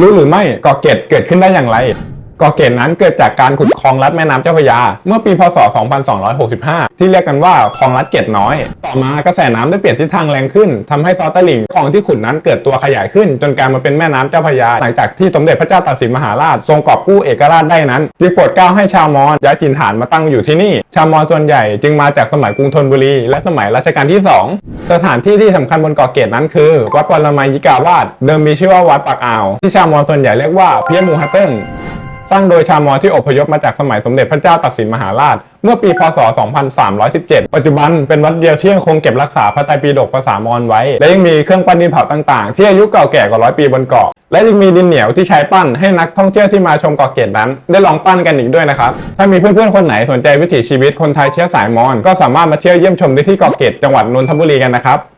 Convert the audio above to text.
รู้หรือไม่ก่อเกร็ดเกิดขึ้นได้อย่างไร กาะเกร็ดนั้นเกิดจากการขุดคลองลัดแม่น้ำเจ้าพระยา เมื่อปีพศ 2265 ที่เรียกกันว่าคลองลัดเกร็ดน้อย ต่อมากระแสน้ำได้เปลี่ยนทิศทางแรงขึ้นทำให้ซอสตลิ่งคลองที่ขุดนั้นเกิดตัวขยายขึ้น จนกลายมาเป็นแม่น้ำเจ้าพระยา หลังจากที่สมเด็จพระเจ้าตากสินมหาราชทรงกอบกู้เอกราชได้นั้น จึงโปรดเกล้าให้ชาวมอญย้ายถิ่นฐานมาตั้งอยู่ที่นี่ ชาวมอญส่วนใหญ่จึงมาจากสมัยกรุงธนบุรี และสมัยรัชกาลที่สองสถานที่ที่สำคัญบนเกาะเกร็ดนั้นคือ วัดปรมัยยิกาวาสเดิมมีชื่อว่าวัดปากอ่าวที่ชาวมอญส่วนใหญ่เรียกว่าเพียมูฮัตเติง สร้างโดยชาวมอญที่อพยพมาจากสมัยสมเด็จพระเจ้าตากสินมหาราช เมื่อปีพศ 2317 ปัจจุบันเป็นวัดเดียวที่ยังคงเก็บรักษาพระไตรปิฎกภาษามอญไว้ และยังมีเครื่องปั้นดินเผาต่างๆ ที่อายุเก่าแก่กว่าร้อยปีบนเกาะ และยังมีดินเหนียวที่ใช้ปั้นให้นักท่องเที่ยวที่มาชมเกาะเกร็ดนั้น ได้ลองปั้นกันอีกด้วยนะครับ ถ้ามีเพื่อนๆคนไหนสนใจวิถีชีวิตคนไทยเชื้อสายมอญก็สามารถมาเที่ยวเยี่ยมชมได้ที่เกาะเกร็ดจังหวัดนนทบุรีกันนะครับ